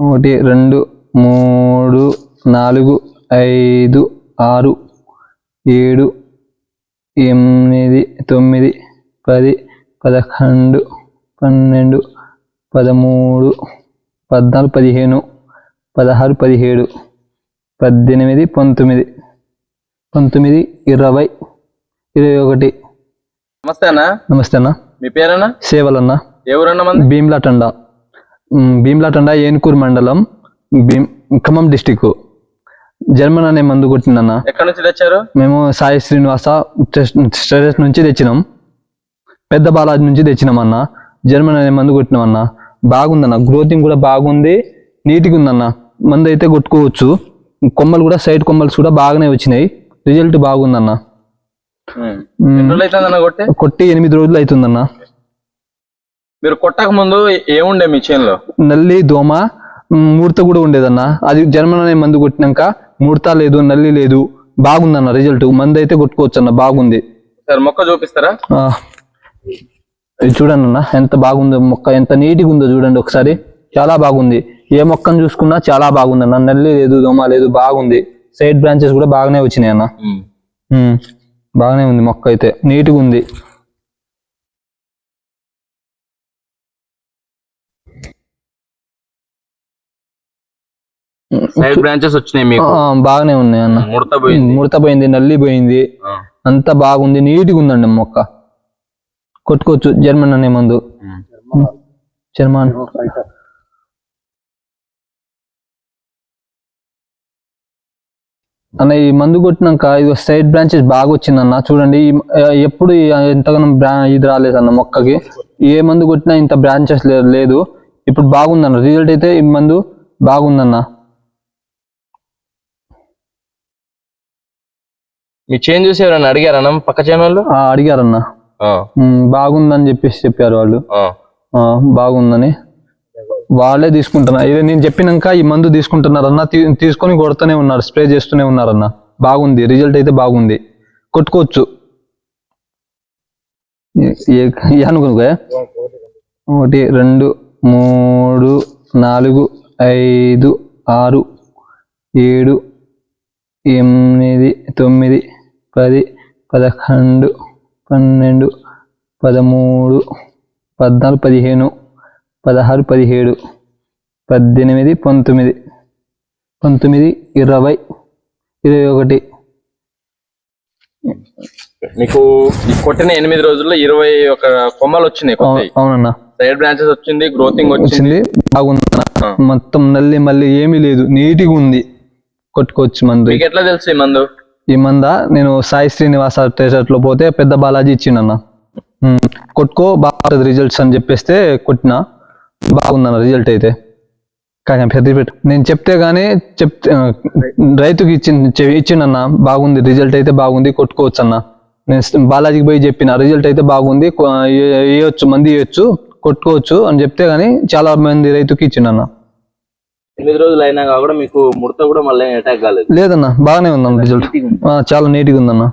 ఒకటి రెండు మూడు నాలుగు ఐదు ఆరు ఏడు ఎనిమిది తొమ్మిది పది పదకొండు పన్నెండు పదమూడు పద్నాలుగు పదిహేను పదహారు పదిహేడు పద్దెనిమిది పంతొమ్మిది పంతొమ్మిది ఇరవై ఇరవై ఒకటి. నమస్తే అన్న. నమస్తే అన్న. మీ పేరన్నా? సేవలన్న. మంది? భీమ్లాటండ. భీమ్లాటండ ఏన్కూర్ మండలం భీమ్ ఖమ్మం డిస్టిక్ జర్మన్ అనే మందు కొట్టిందన్న. ఎక్కడి నుంచి తెచ్చారు? మేము సాయి శ్రీనివాస స్టేటస్ నుంచి తెచ్చినాం. పెద్ద బాలాజీ నుంచి తెచ్చినాం అన్న జర్మన్ అనే మందు కొట్టినాం అన్న బాగుందన్న. గ్రోతింగ్ కూడా బాగుంది. నీట్గా ఉందన్న మందు అయితే కొట్టుకోవచ్చు. కొమ్మలు కూడా సైడ్ కొమ్మలు కూడా బాగానే వచ్చినాయి. రిజల్ట్ బాగుందన్న. కొట్టి ఎనిమిది రోజులు అవుతుందన్న. మీరు కొట్టక ముందు ఏముండే మీ చేనులో? నల్లి దోమ ముడత కూడా ఉండేదన్న. అది జర్మన్ అనే మందు కొట్టినాక ముడత లేదు నల్లి లేదు బాగుందన్న రిజల్ట్ మందు అయితే కొట్టుకోవచ్చు అన్న బాగుంది. సార్ మొక్క చూపిస్తారా? ఆ, ఇది చూడండి అన్న ఎంత బాగుందో మొక్క. ఎంత నీట్గా ఉందో చూడండి ఒకసారి. చాలా బాగుంది. ఏ మొక్కను చూసుకున్నా చాలా బాగుంది అన్న నల్లి లేదు దోమ లేదు బాగుంది. సైడ్ బ్రాంచెస్ కూడా బాగానే వచ్చినాయి అన్న ఉమ్, బాగానే ఉంది మొక్క అయితే. నీట్గా ఉంది. సైడ్ బ్రాంచెస్ వచ్చినాయి మీకు? బాగానే ఉన్నాయి అన్న. ముడత పోయింది. ముడత పోయింది నల్లి పోయింది. అంతా బాగుంది నీట్గా ఉందండి మొక్క. కొట్టుకోవచ్చు జర్మన్ అనే మందు. జర్మన్. అన్న ఈ మందు కొట్టినాక ఇది సైడ్ బ్రాంచెస్ బాగా వచ్చిందన్న. చూడండి ఎప్పుడు ఎంతగానో బ్రా ఇది రాలేదన్న మొక్కకి. ఏ మందు కొట్టినా ఇంత బ్రాంచెస్ లేదు. ఇప్పుడు బాగుందన్న. రిజల్ట్ అయితే ఈ మందు బాగుందన్న. మీ చేను చూసి ఎవరైనా అడిగారన్న పక్క ఆ, అడిగారన్న. బాగుందని చెప్పేసి చెప్పారు వాళ్ళు. బాగుందని. వాళ్ళే తీసుకుంటున్నారు. ఇది నేను చెప్పినాక ఈ మందు తీసుకుంటున్నారన్న తీసుకొని కొడుతూనే ఉన్నారు స్ప్రే చేస్తూనే ఉన్నారన్న. బాగుంది రిజల్ట్ అయితే బాగుంది. కొట్టుకోవచ్చు. అనుకునుకో ఒకటి రెండు మూడు నాలుగు ఐదు ఆరు ఏడు ఎనిమిది తొమ్మిది పది పదకొండు పన్నెండు పదమూడు పద్నాలుగు పదిహేను పదహారు పదిహేడు పద్దెనిమిది పంతొమ్మిది పంతొమ్మిది ఇరవై ఇరవై ఒకటి. మీకు కొట్టిన ఎనిమిది రోజుల్లో ఇరవై ఒక కొమ్మలు వచ్చినాయి అవునన్నా. సైడ్ బ్రాంచెస్ వచ్చింది గ్రోతింగ్ వచ్చింది. ఆ. మొత్తం నల్లి మళ్ళీ ఏమీ లేదు నీట్గా ఉంది. కొట్టుకోవచ్చు మందు. ఎట్లా తెలుసు మందు? ఈ మంద నేను సాయి శ్రీనివాస ట్రేసర్ట్లో పోతే పెద్ద బాలాజీ ఇచ్చిండన్న. కొట్టుకో బాగుంటుంది రిజల్ట్స్ అని చెప్పేస్తే కొట్టిన. బాగుందన్న రిజల్ట్ అయితే. కానీ పెద్ద పెట్టు. నేను చెప్తే గానీ చెప్తే రైతుకి ఇచ్చింది ఇచ్చిండన్న. బాగుంది రిజల్ట్ అయితే బాగుంది కొట్టుకోవచ్చు అన్న నేను బాలాజీకి పోయి చెప్పిన రిజల్ట్ అయితే బాగుంది కొ- వేయొచ్చు మంది వేయొచ్చు కొట్టుకోవచ్చు అని చెప్తే గానీ చాలా మంది రైతుకి ఇచ్చిండన్నా. ఎనిమిది రోజులు అయినా కూడా మీకు ముడత కూడా మళ్ళీ అటాక్ కాలేదు. లేదన్న బాగానే ఉందన్న రిజల్ట్ చాలా నీట్గా ఉందన్న.